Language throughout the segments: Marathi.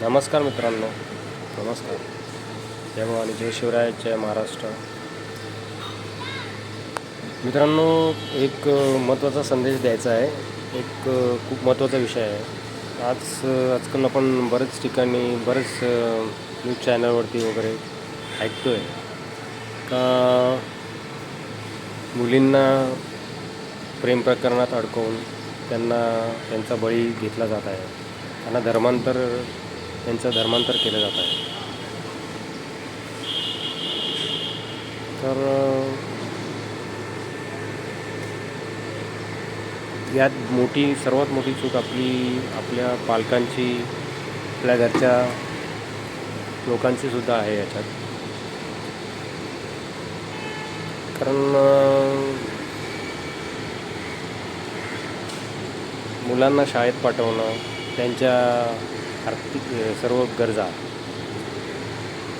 नमस्कार मित्रांनो. नमस्कार. जय भवानी जय शिवराय जय महाराष्ट्र. मित्रांनो एक महत्त्वाचा संदेश द्यायचा आहे. एक खूप महत्त्वाचा विषय आहे. आज आजकाल आपण बरेच ठिकाणी बरेच न्यूज चॅनलवरती वगैरे ऐकतो आहे का मुलींना प्रेम प्रकरणात अडकवून त्यांना त्यांचा बळी घेतला जात आहे. त्यांना धर्मांतर त्यांचं धर्मांतर केलं जात आहे. तर यात मोठी सर्वात मोठी चूक आपली आपल्या पालकांची आपल्या घरच्या लोकांची सुद्धा आहे याच्यात. कारण मुलांना शाळेत पाठवणं त्यांच्या आर्थिक सर्व गरजा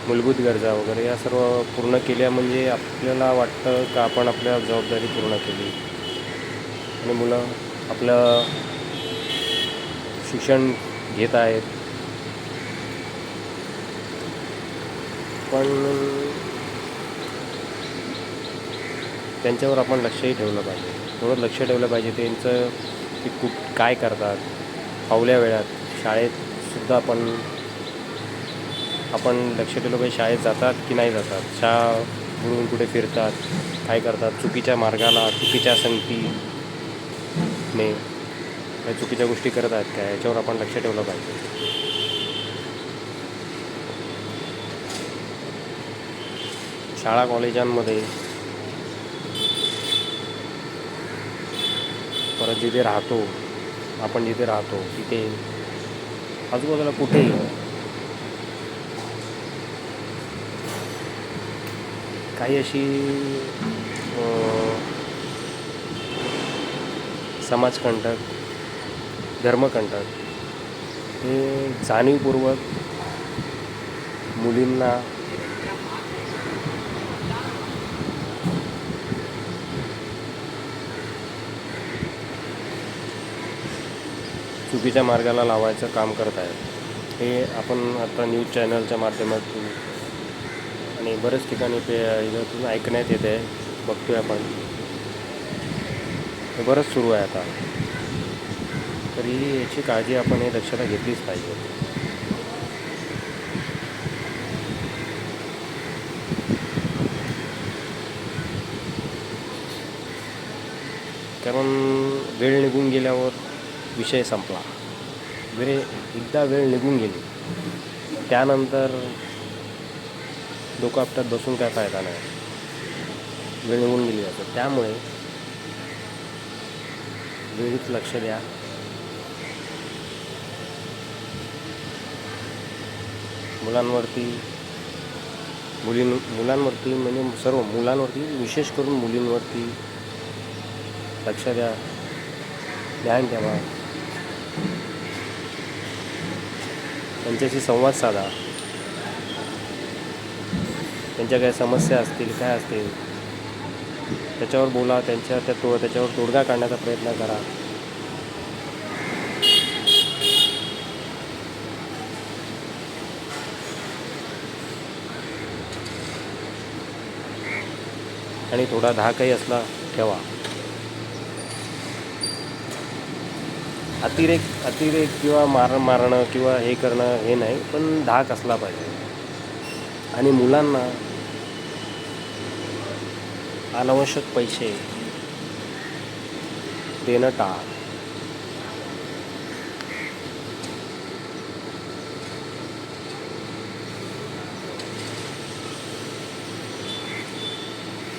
मूलभूत गरजा वगैरे या सर्व पूर्ण केल्या म्हणजे आपल्याला वाटतं का आपण आपल्या जबाबदारी पूर्ण केली? आणि मुलं आपलं शिक्षण घेत आहेत. पण त्यांच्यावर आपण लक्षही ठेवलं पाहिजे. थोडं लक्ष ठेवलं पाहिजे त्यांचं की कुठ काय करतात. फावल्या वेळात शाळेत सुद्धा आपण आपण लक्ष ठेवलं पाहिजे शाळेत जातात की नाही जातात. शाळा बुडून कुठे फिरतात काय करतात चुकीच्या मार्गाला चुकीच्या संगतीने काही चुकीच्या गोष्टी करत आहेत काय याच्यावर आपण लक्ष ठेवलं पाहिजे. शाळा कॉलेजांमध्ये परत जिथे राहतो आपण जिथे राहतो तिथे आजूबाजूला कुठेही. काही अशी समाजकंटक धर्मकंटक हे जाणीवपूर्वक मुलींना चुकीच्या मार्गाला लावायचं काम करत आहेत. हे आपण आता न्यूज चॅनलच्या माध्यमातून आणि बरेच ठिकाणी ते याच्यातून ऐकण्यात येते. आहे बघतोय आपण. हे बरंच सुरू आहे आता. तरी याची काळजी आपण हे दक्षता घेतलीच पाहिजे. कारण वेळ निघून गेल्यावर विषय संपला. वेळ एकदा वेळ निघून गेली. त्यानंतर डोकं आपल्यात बसून काय फायदा नाही. वेळ निघून गेली जातो त्यामुळे वेळीच लक्ष द्या. मुलांवरती मुलीं मुलांवरती म्हणजे सर्व मुलांवरती विशेष करून मुलींवरती लक्ष द्या. ध्यान ठेवा. त्यांच्याशी संवाद साधा. त्यांच्या काही समस्या असतील काय असतील त्याच्यावर बोला त्यांच्या त्या तो त्याच्यावर तोडगा काढण्याचा प्रयत्न करा. आणि थोडा धाकही असला ठेवा. अतिरेक अतिरेक किंवा मार मारणं किंवा हे करणं हे नाही पण धाक असला पाहिजे. आणि मुलांना अनावश्यक पैसे देणं टाळ.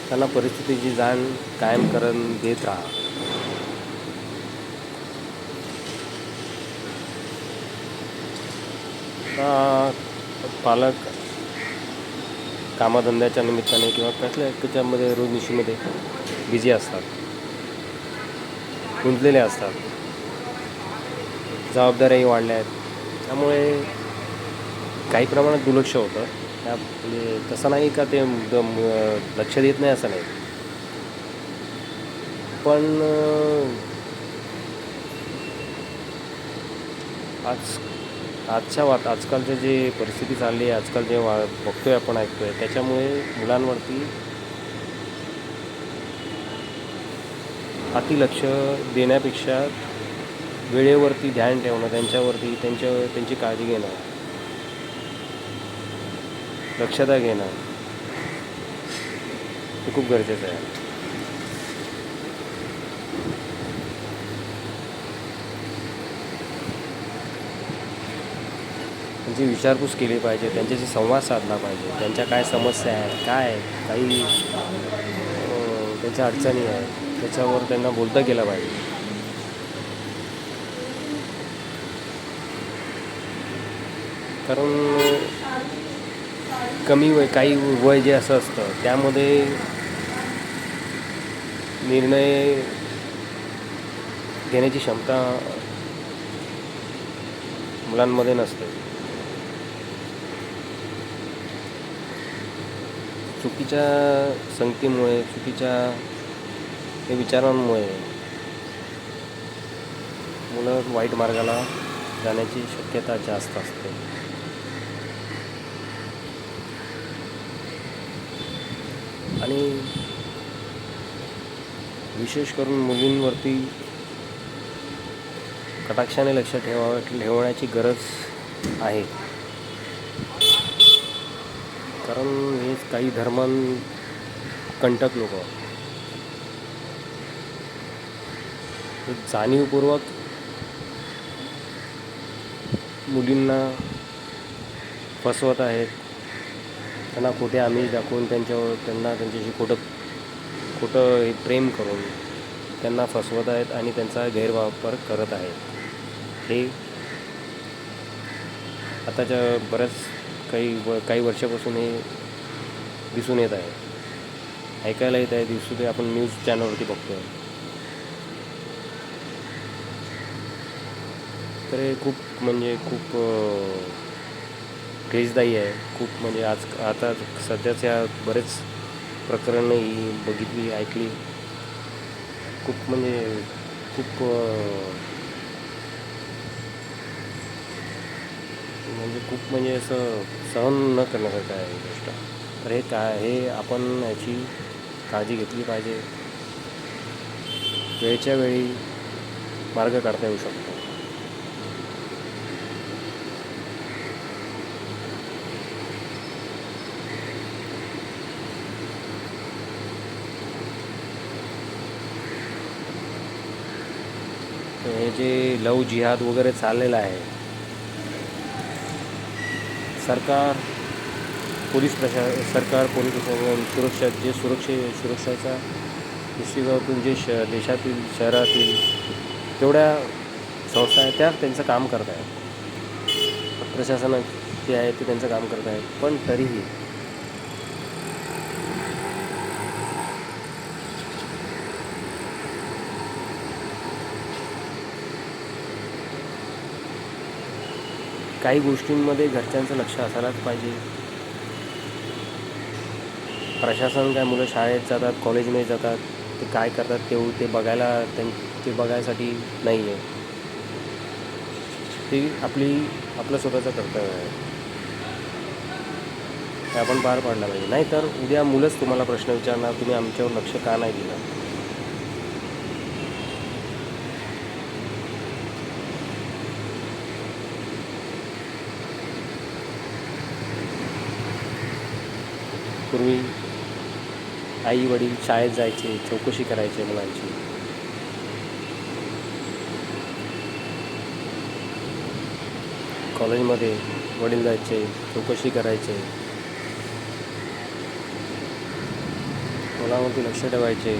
त्यांना परिस्थितीची जाण कायम करून देत राहा. आता पालक कामधंद्याच्या निमित्ताने किंवा कसल्या त्याच्यामध्ये रोजनिशीमध्ये बिझी असतात गुंतलेले असतात जबाबदाऱ्याही वाढल्या आहेत. त्यामुळे काही प्रमाणात दुर्लक्ष होतं. त्या म्हणजे तसं नाही का ते लक्ष देत नाही असं नाही. पण आज आजच्या वात आजकालचं जे परिस्थिती चालली आहे आजकाल जे वा बघतोय आपण ऐकतोय त्याच्यामुळे मुलांवरती अति लक्ष देण्यापेक्षा वेळेवरती ध्यान ठेवणं त्यांच्यावरती त्यांच्या त्यांची काळजी घेणं दक्षता घेणं हे खूप गरजेचं आहे. त्यांची विचारपूस केली पाहिजे त्यांच्याशी संवाद साधला पाहिजे त्यांच्या काय समस्या आहेत काय आहेत काही त्यांच्या अडचणी आहेत त्याच्यावर त्यांना बोलता गेलं पाहिजे. कारण कमी वय काही वय जे असं असतं त्यामध्ये निर्णय घेण्याची क्षमता मुलांमध्ये नसते. चुकीच्या संगतीमुळे चुकीच्या हे विचारांमुळे मुलं वाईट मार्गाला जाण्याची शक्यता जास्त असते. आणि विशेष करून मुलींवरती कटाक्षाने लक्ष ठेवा ठेवण्याची गरज आहे. कारण हे काही धर्मां कंटक लोक. जाणीवपूर्वक मुलींना फसवत आहेत. त्यांना खोटे आमिष दाखवून त्यांच्यावर त्यांना त्यांच्याशी खोटं खोटं हे प्रेम करून त्यांना फसवत आहेत आणि त्यांचा गैरवापर करत आहेत. हे आताच्या बऱ्याच काही व काही वर्षापासून हे दिसून येत आहे. ऐकायला येत आहे दिसू ते आपण न्यूज चॅनलवरती बघतोय. तर हे खूप म्हणजे खूप अं, क्रेजदायी आहे. खूप म्हणजे आज आता सध्याच्या बरेच प्रकरणं ही बघितली ऐकली. खूप म्हणजे खूप म्हणजे खूप म्हणजे असं सहन न करण्यासारखं आहे ही गोष्ट. तर हे काय हे आपण याची काळजी घेतली पाहिजे. वेळच्या वेळी मार्ग काढता येऊ शकतो. हे जे लव जिहाद वगैरे चाललेलं आहे सरकार पोलीस प्रशा सरकार पोलीस प्रशासन सुरक्षा जे सुरक्षे सुरक्षाच्या दृष्टिकोनातून जे श देशातील शहरातील तेवढ्या संस्था आहेत त्या त्यांचं काम करत आहेत प्रशासन जे आहे ते त्यांचं काम करत आहेत पण तरीही काही गोष्टींमध्ये घरच्यांचं लक्ष असायलाच पाहिजे. प्रशासन काय मुलं शाळेत जातात कॉलेजमध्ये जातात ते काय करतात ते ते बघायला त्यां ते बघायसाठी नाही आहे ते आपली आपलं स्वतःचं कर्तव्य आहे. ते आपण पार पाडलं पाहिजे. नाहीतर उद्या मुलंच तुम्हाला प्रश्न विचारणार तुम्ही आमच्यावर लक्ष का नाही दिलं पूर्वी आई वडील शाळेत जायचे चौकशी करायचे मुलांची. कॉलेजमध्ये वडील जायचे चौकशी करायचे. मुलांवरती लक्ष ठेवायचे.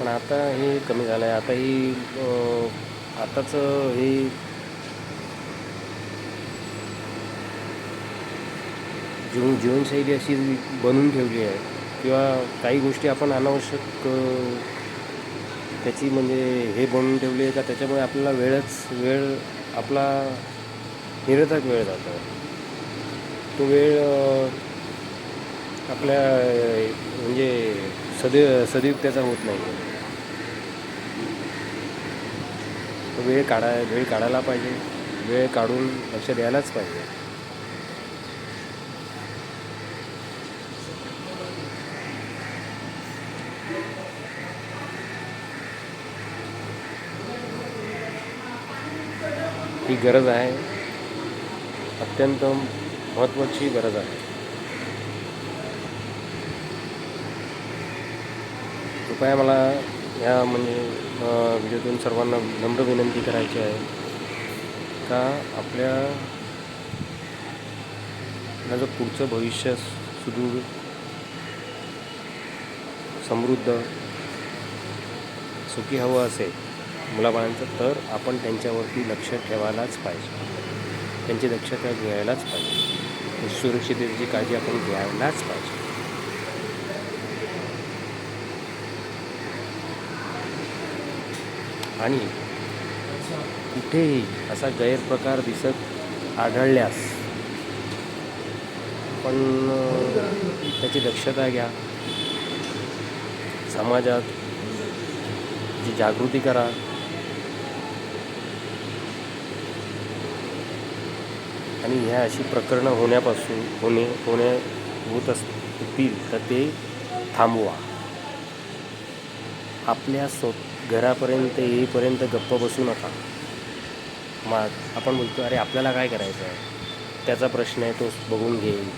पण आता हे कमी झालं आहे आता ही आताच हे जीवन जीवनशैली अशी बनवून ठेवली आहे. किंवा काही गोष्टी आपण अनावश्यक त्याची म्हणजे हे बनवून ठेवली आहे का? त्याच्यामुळे आपल्याला वेळच वेळ आपला निरर्थक वेळ जातो. तो वेळ आपल्या म्हणजे सदैव सदैव त्याचा होत नाही. तो वेळ काढाय वेळ काढायला पाहिजे. वेळ काढून लक्ष द्यायलाच पाहिजे. ही गरज आहे. अत्यंत महत्त्वाची गरज आहे. कृपया मला या म्हणजे व्हिडिओतून सर्वांना नम्र विनंती करायची आहे. का आपल्या आपलं जर पुढचं भविष्य सुदृढ समृद्ध सुखी हवं असेल मुलाबाळांचं तर आपण त्यांच्यावरती लक्ष ठेवायलाच पाहिजे. त्यांची दक्षता घ्यायलाच पाहिजे. सुरक्षिततेची काळजी आपण घ्यायलाच पाहिजे. आणि कुठेही असा गैरप्रकार दिसत आढळल्यास पण त्याची दक्षता घ्या. समाजात जी जागृती करा. आणि ह्या अशी प्रकरणं होण्यापासून होणे होणे होत असतील तर ते थांबवा. आपल्या स्व घरापर्यंत येईपर्यंत गप्प बसू नका. मग आपण बोलतो अरे आपल्याला काय करायचं आहे त्याचा प्रश्न आहे तो बघून घेईल.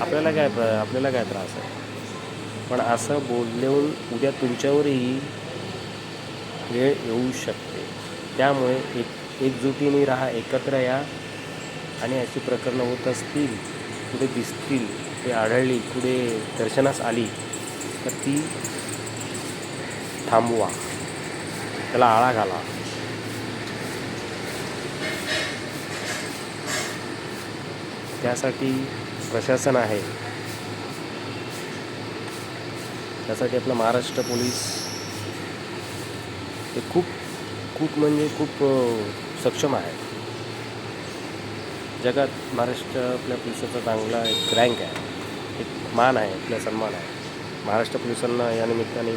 आपल्याला काय आपल्याला काय त्रास आहे? पण असं बोलून उद्या तुमच्यावरही वेळ येऊ शकते. त्यामुळे एक एकजुटीने राहा एकत्र या. आणि अशी प्रकरणं होत असतील कुठे दिसतील ते आढळली कुठे दर्शनास आली तर ती थांबवा. त्याला आळा घाला. त्यासाठी प्रशासन आहे. त्यासाठी आपलं महाराष्ट्र पोलीस हे खूप खूप म्हणजे खूप सक्षम आहे. जगात महाराष्ट्र आपल्या पोलिसाचा चांगला एक रँक आहे. एक मान आहे आपला सन्मान आहे. महाराष्ट्र पोलिसांना या निमित्ताने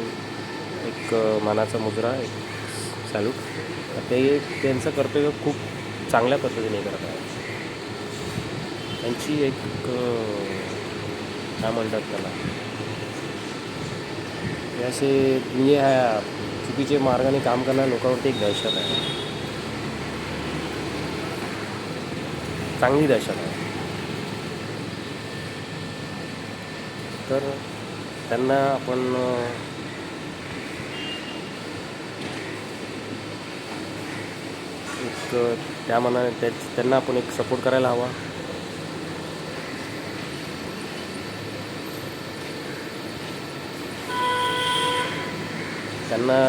एक मानाचा मुद्रा एक सॅल्यूट ते त्यांचं कर्तव्य खूप चांगल्या पद्धतीने करत आहे. त्यांची एक काय म्हणतात त्याला? हे असे म्हणजे ह्या चुकीचे मार्गाने काम करणाऱ्या लोकांवरती एक दहशत आहे. चांगली दहशत आहे. तर त्यांना आपण एक त्या मनाने त्या त्यांना आपण एक सपोर्ट करायला हवा. त्यांना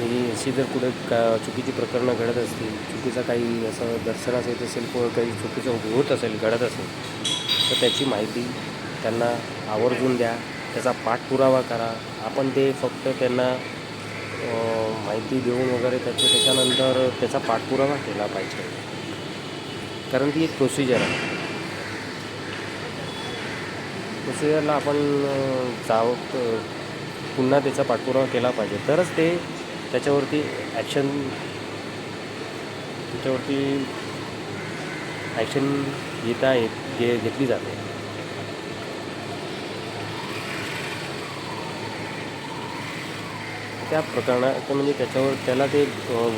ही अशी जर कुठे का चुकीची प्रकरणं घडत असतील चुकीचं काही असं दर्शनास येत असेल किंवा काही चुकीचं होत असेल घडत असेल तर त्याची माहिती त्यांना आवर्जून द्या. त्याचा पाठपुरावा करा. आपण ते फक्त त्यांना माहिती देऊन वगैरे त्याचे त्याच्यानंतर त्याचा पाठपुरावा केला पाहिजे. कारण ती एक प्रोसिजर आहे. प्रोसिजरला आपण जावं पुन्हा त्याचा पाठपुरावा केला पाहिजे. तरच ते त्याच्यावरती ॲक्शन त्याच्यावरती ॲक्शन घेता येत घे घेतली जाते. त्या प्रकरणात म्हणजे त्याच्यावर त्याला ते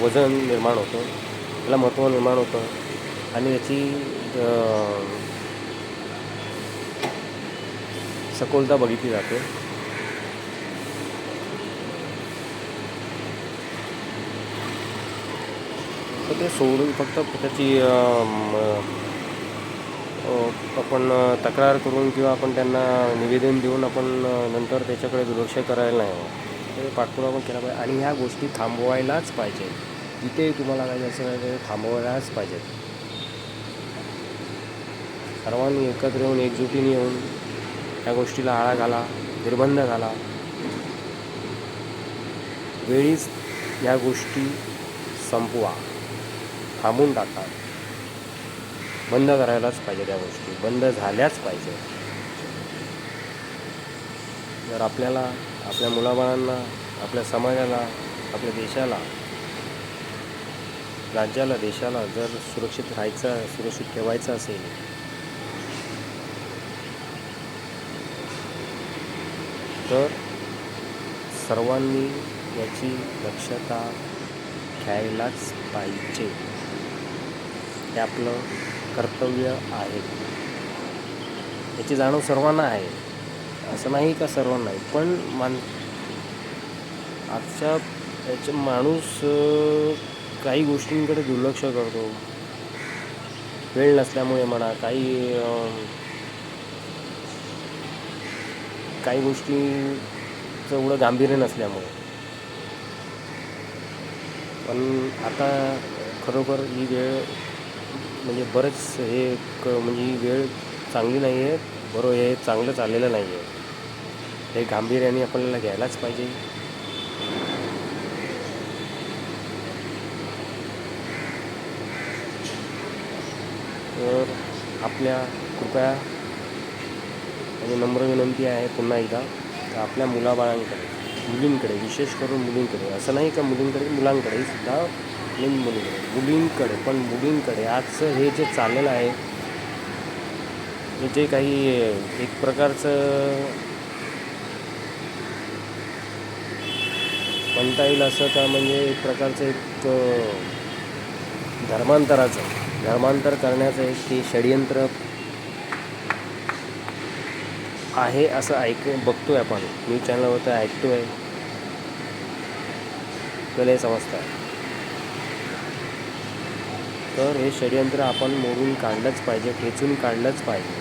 वजन निर्माण होतं. त्याला महत्त्व निर्माण होतं. आणि त्याची सखोलता बघितली जाते. तर ते सोडून फक्त त्याची आपण तक्रार करून किंवा आपण त्यांना निवेदन देऊन आपण नंतर त्याच्याकडे दुर्लक्ष करायला नाही हवं. ते पाठपुरावा पण केला पाहिजे आणि ह्या गोष्टी थांबवायलाच पाहिजे जिथे तुम्हाला काही असं ते थांबवायलाच पाहिजेत. सर्वांनी एकत्र येऊन एकजुटीने येऊन ह्या गोष्टीला आळा घाला निर्बंध घाला. वेळीच या गोष्टी संपवा. थांबून टाका बंद करायलाच पाहिजे त्या गोष्टी. बंद झाल्याच पाहिजे. जर आपल्याला आपल्या मुलाबाळांना आपल्या समाजाला आपल्या देशाला राज्याला देशाला जर सुरक्षित राहायचं सुरक्षित ठेवायचं असेल तर सर्वांनी याची दक्षता घ्यायलाच पाहिजे. हे आपलं कर्तव्य आहे. याची जाणीव सर्वांना आहे. असं नाही का सर्वांना आहे? पण मान आजच्या याचे माणूस काही गोष्टींकडे दुर्लक्ष करतो. वेळ नसल्यामुळे म्हणा काही काही गोष्टीचं एवढं गांभीर्य नसल्यामुळे. पण आता खरोखर ही वेळ म्हणजे बरंच हे क म्हणजे वेळ चांगली नाही आहे बरोबर हे चांगलं चाललेलं नाही आहे हे गांभीर्याने आपल्याला घ्यायलाच पाहिजे. तर आपल्या कृपया म्हणजे नम्र विनंती आहे पुन्हा एकदा तर आपल्या मुलाबाळांकडे मुलींकडे विशेष करून मुलींकडे असं नाही का मुलींकडे मुलांकडे सुद्धा नाही मुलींकडे मुलींकडे पण मुलींकडे आजचं हे जे चाललेलं आहे हे जे काही एक प्रकारचं म्हणता येईल असं का म्हणजे एक प्रकारचं एक धर्मांतराचं धर्मांतर करण्याचं एक ते षडयंत्र आहे असं ऐक बघतोय आपण. न्यूज चॅनलवर तर ऐकतोय. तुला हे समजतं तर हे षडयंत्र आपण मोडून काढलंच पाहिजे खेचून काढलंच पाहिजे.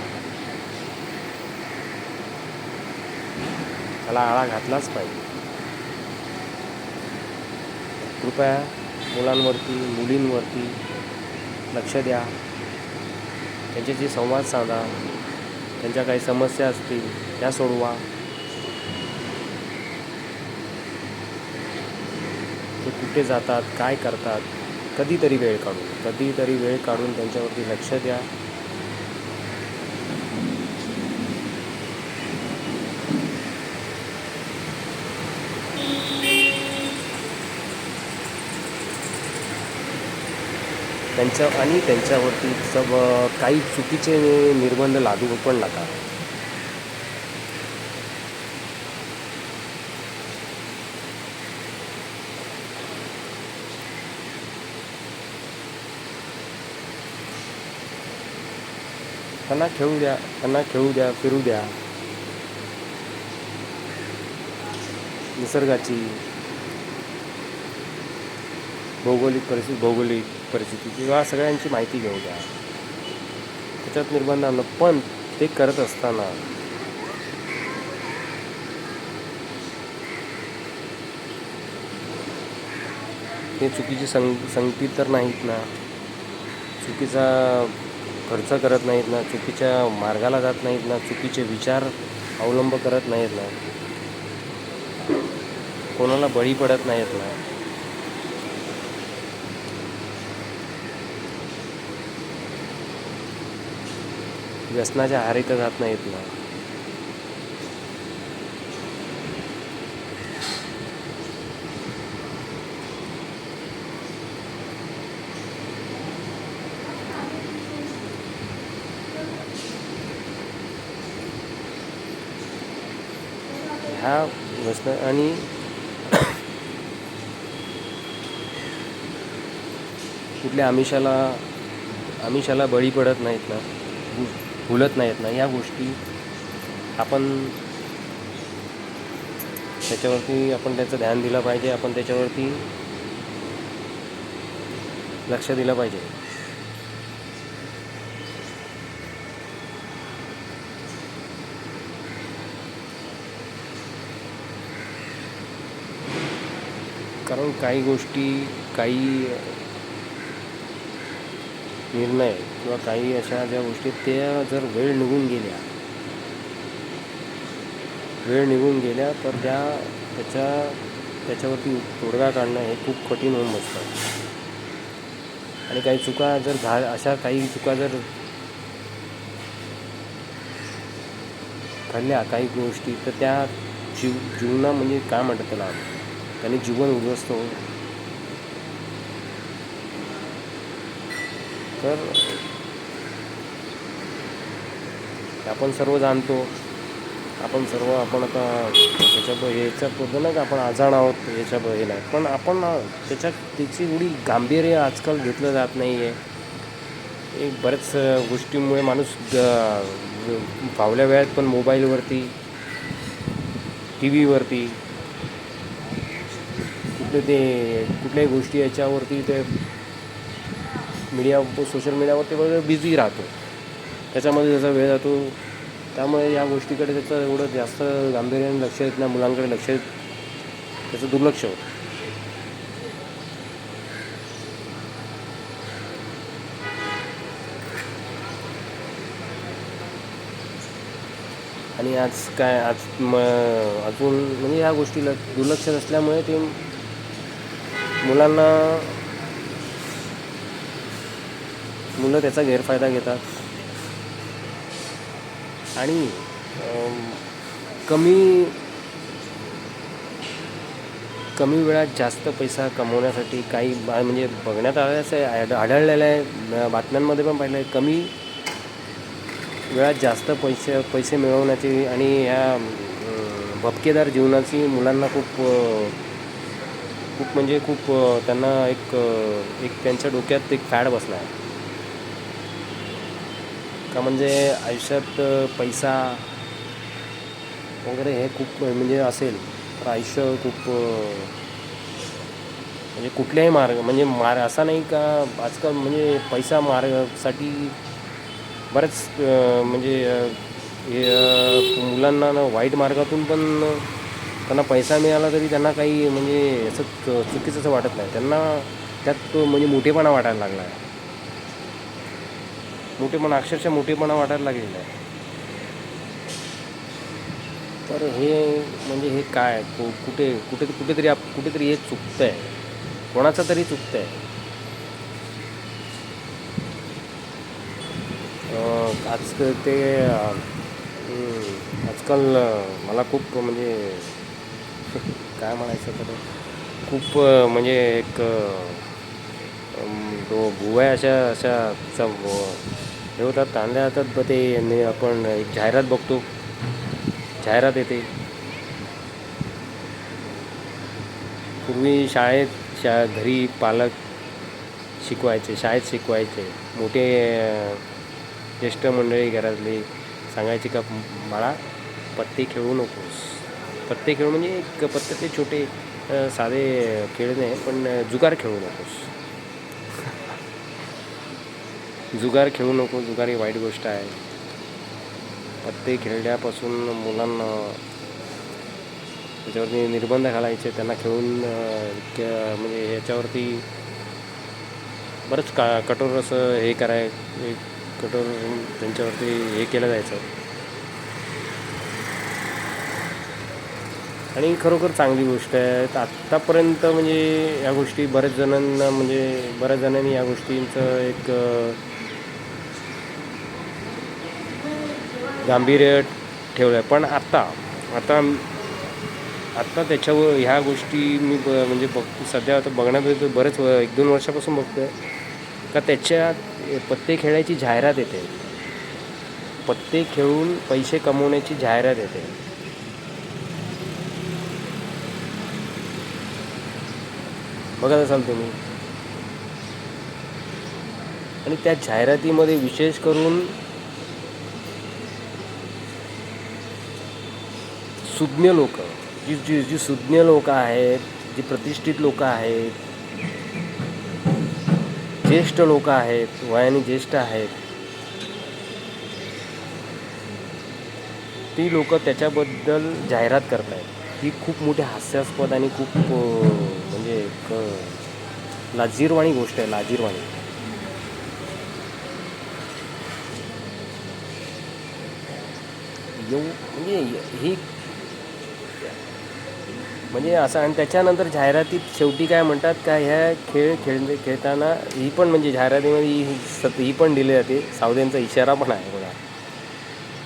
त्याला आळा घातलाच पाहिजे. कृपया मुलांवरती मुलींवरती लक्ष द्या. त्यांच्याशी संवाद साधा. त्यांच्या काही समस्या असतील त्या सोडवा. ते कुठे जातात काय करतात? कधीतरी वेळ काढून कधीतरी वेळ काढून त्यांच्यावरती लक्ष द्या. त्यांच्या आणि त्यांच्यावरती सब काही चुकीचे निर्बंध लादू पण नका. त्यांना खेळू द्या त्यांना खेळू द्या फिरू द्या. निसर्गाची भौगोलिक परिस्थिती भौगोलिक परिस्थिती किंवा सगळ्यांची माहिती घेऊ द्या. त्याच्यात निर्बंध आणलं. पण ते करत असताना ते चुकीची संग संगती तर नाहीत ना. चुकीचा खर्च करत नाहीत ना चुकीच्या मार्गाला जात नाहीत ना चुकीचे विचार अवलंब करत नाहीत ना. कोणाला बळी पडत नाहीत ना. व्यसनाच्या आहारी तर जात नाहीत ना ह्या असणं आणि कुठल्या आमिषाला आमिषाला बळी पडत नाहीत ना भुलत नाहीत ना या गोष्टी आपण त्याच्यावरती आपण त्याचं ध्यान दिलं पाहिजे आपण त्याच्यावरती लक्ष दिलं पाहिजे कारण काही गोष्टी काही निर्णय किंवा काही अशा ज्या गोष्टी त्या जर वेळ निघून गेल्या वेळ निघून गेल्या तर त्या त्याच्या त्याच्यावरती तोडगा काढणं हे खूप कठीण होऊन बसतं. आणि काही चुका जर झा अशा काही चुका जर घडल्या काही गोष्टी तर त्या जीव जीवना म्हणजे काय म्हणतात त्याला? त्याने जीवन उद्ध्वस्त हो तर आपण सर्व जाणतो. आपण सर्व आपण आता त्याच्या याच्यात बोलतो ना की आपण आजाण आहोत याच्या हे नाही पण आपण त्याच्यात त्याची एवढी गांभीर्य आजकाल घेतलं जात नाही आहे एक बऱ्याच गोष्टीमुळे माणूस फावल्या वेळात पण मोबाईलवरती टी व्हीवरती कुठले ते कुठल्याही गोष्टी याच्यावरती ते मीडिया सोशल मीडियावरती वगैरे बिझी राहतो. त्याच्यामध्ये त्याचा वेळ जातो त्यामुळे या गोष्टीकडे त्याचं एवढं जास्त गांभीर्याने लक्ष देत नाही मुलांकडे लक्ष देत त्याचं दुर्लक्ष होतं. आणि आज काय आज म अजून म्हणजे ह्या गोष्टीला दुर्लक्ष असल्यामुळे ते मुलांना मुलं त्याचा गैरफायदा घेतात. आणि कमी कमी वेळात जास्त पैसा कमवण्यासाठी काही बा- म्हणजे बघण्यात आल्याचं आहे, आढळलेलं आहे बातम्यांमध्ये पण पाहिलं आहे कमी वेळात जास्त पैसे पैसे मिळवण्याची आणि ह्या भपकेदार जीवनाची मुलांना खूप खूप म्हणजे खूप त्यांना एक एक त्यांच्या डोक्यात एक फॅड बसला आहे. का म्हणजे आयुष्यात पैसा वगैरे हे खूप म्हणजे असेल तर आयुष्य खूप म्हणजे कुठल्याही मार्ग म्हणजे मार असा नाही का आजकाल म्हणजे पैसा मार्गासाठी बरेच म्हणजे हे मुलांना ना वाईट मार्गातून पण त्यांना पैसा मिळाला तरी त्यांना काही म्हणजे असं चुकीचं असं वाटत नाही. त्यांना त्यात तो म्हणजे मोठेपणा वाटायला लागला आहे. मोठेपणा अक्षरशः मोठेपणा वाटायला लागलेला आहे. तर हे म्हणजे हे काय? कु कुठे कुठे कुठेतरी आप कुठेतरी हे चुकतं आहे कोणाचं तरी चुकतं आहे आज ते आजकाल मला खूप म्हणजे काय म्हणायचं तर खूप म्हणजे एक तो भुवया अशा अशा च- हे होतात तांदळ्या जातात ब ते आपण एक जाहिरात बघतो. जाहिरात येते. पूर्वी शाळेत शा घरी पालक शिकवायचे शाळेत शिकवायचे. मोठे ज्येष्ठ मंडळी घरातली सांगायची का बाळा पत्ते खेळू नकोस. पत्ते खेळ म्हणजे एक पत्त्याचे छोटे साधे खेळ नाही पण जुगार खेळू नकोस. जुगार खेळू नको जुगार ही वाईट गोष्ट आहे. पत्ते खेळल्यापासून मुलांना त्याच्यावरती निर्बंध घालायचे त्यांना खेळून क- म्हणजे याच्यावरती बरंच का कठोर असं हे कराय कठोर त्यांच्यावरती हे केलं जायचं. आणि खरोखर चांगली गोष्ट आहे. तर आत्तापर्यंत म्हणजे या गोष्टी बऱ्याच जणांना म्हणजे बऱ्याच जणांनी या गोष्टींचं एक गांभीर्य ठेवलं आहे पण आत्ता आता आत्ता त्याच्यावर ह्या गोष्टी मी ब म्हणजे बघ सध्या आता बघण्यात येतो बरेच व- एक दोन वर्षापासून बघतोय. का त्याच्यात पत्ते खेळायची जाहिरात येते. पत्ते खेळून पैसे कमवण्याची जाहिरात येते. बघत असाल तुम्ही. आणि त्या जाहिरातीमध्ये विशेष करून सुज्ञ लोक जी जी जी सुज्ञ लोक आहेत जी प्रतिष्ठित लोक आहेत ज्येष्ठ लोक आहेत वयाने ज्येष्ठ आहेत ती लोक त्याच्याबद्दल जाहिरात करत आहेत ही खूप मोठी हास्यास्पद आणि खूप म्हणजे एक लाजीरवाणी गोष्ट आहे लाजीरवाणी. येऊ म्हणजे ही म्हणजे असं आणि त्याच्यानंतर जाहिरातीत शेवटी काय म्हणतात का ह्या खेळ खेळ खेळताना ही पण म्हणजे जाहिरातीमध्ये ही सत ही पण दिली जाते. सावदेंचा इशारा पण आहे बघा.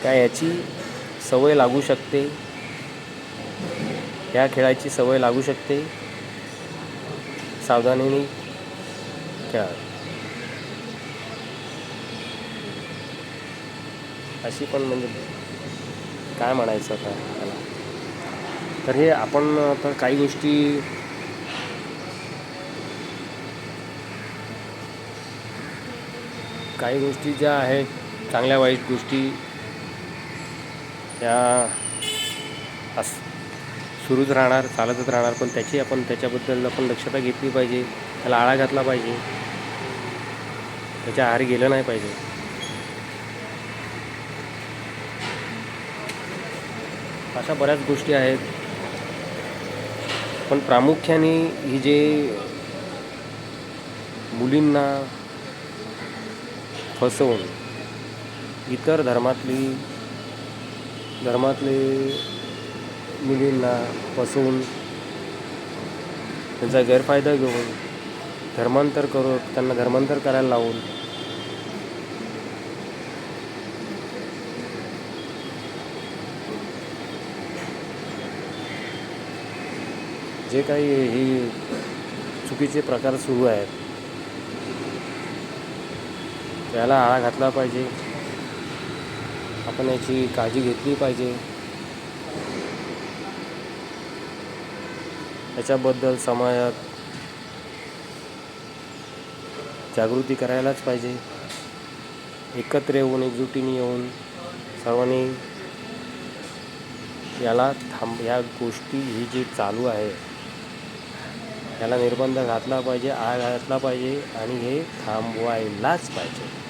काय याची सवय लागू शकते? ह्या खेळाची सवय लागू शकते? सावधानीने खेळा अशी पण म्हणजे काय म्हणायचं आता त्याला तर हे आपण आता काही गोष्टी काही गोष्टी ज्या आहेत चांगल्या वाईट गोष्टी त्या अस सुरूच राहणार चालतच राहणार पण त्याची आपण त्याच्याबद्दल आपण दक्षता घेतली पाहिजे त्याला आळा घातला पाहिजे. त्याच्या आहारी गेलं नाही पाहिजे. अशा बऱ्याच गोष्टी आहेत. पण प्रामुख्याने ही जे मुलींना फसवून इतर धर्मातली धर्मातले मुलींना फसवून त्यांचा गैरफायदा घेऊन धर्मांतर करून त्यांना धर्मांतर करायला लावून. जे काही ही चुकीचे प्रकार सुरू आहेत त्याला आळा घातला पाहिजे. आपण याची काळजी घेतली पाहिजे. याच्याबद्दल समाजात जागृती करायलाच पाहिजे. एकत्र येऊन एकजुटीने येऊन सर्वांनी याला थांब या गोष्टी ही जी चालू आहे याला निर्बंध घातला पाहिजे आळ घातला पाहिजे आणि हे थांबवायलाच पाहिजे.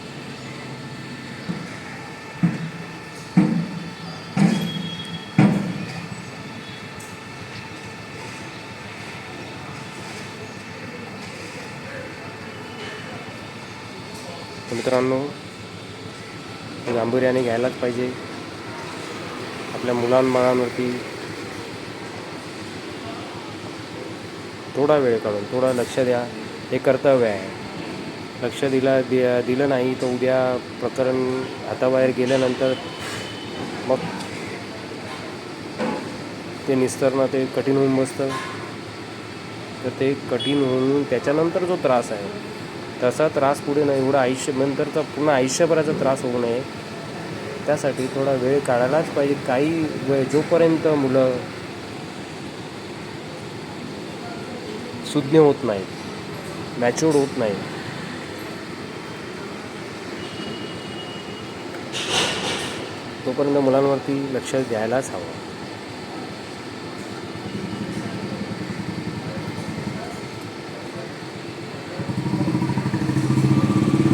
मित्रांनो गांभीर्याने घ्यायलाच पाहिजे. आपल्या मुलांबाळांवरती थोडा वेळ काढून थोडा लक्ष द्या. हे कर्तव्य आहे. लक्ष दिला दि दिलं नाही तर उद्या प्रकरण हाताबाहेर गेल्यानंतर मग ते निस्तरणं ते कठीण होऊन बसतं. तर ते कठीण होऊन त्याच्यानंतर जो त्रास आहे तसा त्रास पुढे नाही. एवढा आयुष्य नंतरचा पूर्ण आयुष्यभराचा त्रास होऊ नये. त्यासाठी थोडा वेळ काढायलाच पाहिजे. काही वेळ जोपर्यंत मुलं सुज्ञ होत नाही मॅच्युअर्ड होत नाही तोपर्यंत मुलांवरती लक्ष द्यायलाच हवं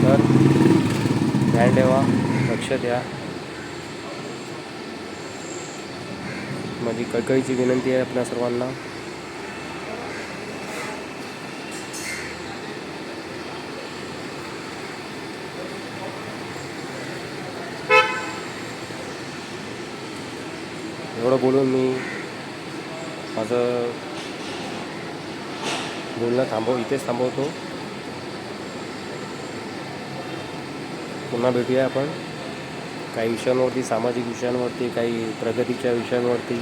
तर ध्यान ठेवा लक्ष द्या. माझी कळकळीची विनंती आहे आपल्या सर्वांना. एवढं बोलून मी माझं बोलणं थांबव इथेच थांबवतो. पुन्हा भेटूया आपण. काही विषयांवरती सामाजिक विषयांवरती काही प्रगतीच्या विषयांवरती.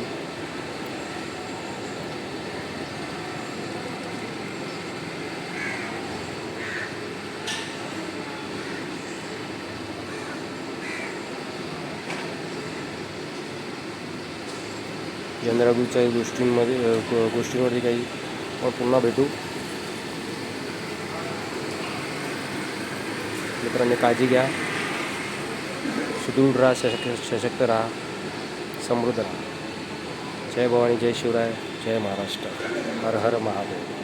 जनरगूच्या गोष्टींमध्ये गोष्टींवरती काही पुन्हा भेटू. मित्रांनी काळजी घ्या. सुदृढ राहा सशक्त सशक्त राहा समृद्ध राहा. जय भवानी जय शिवराय जय महाराष्ट्र. हर हर महादेव.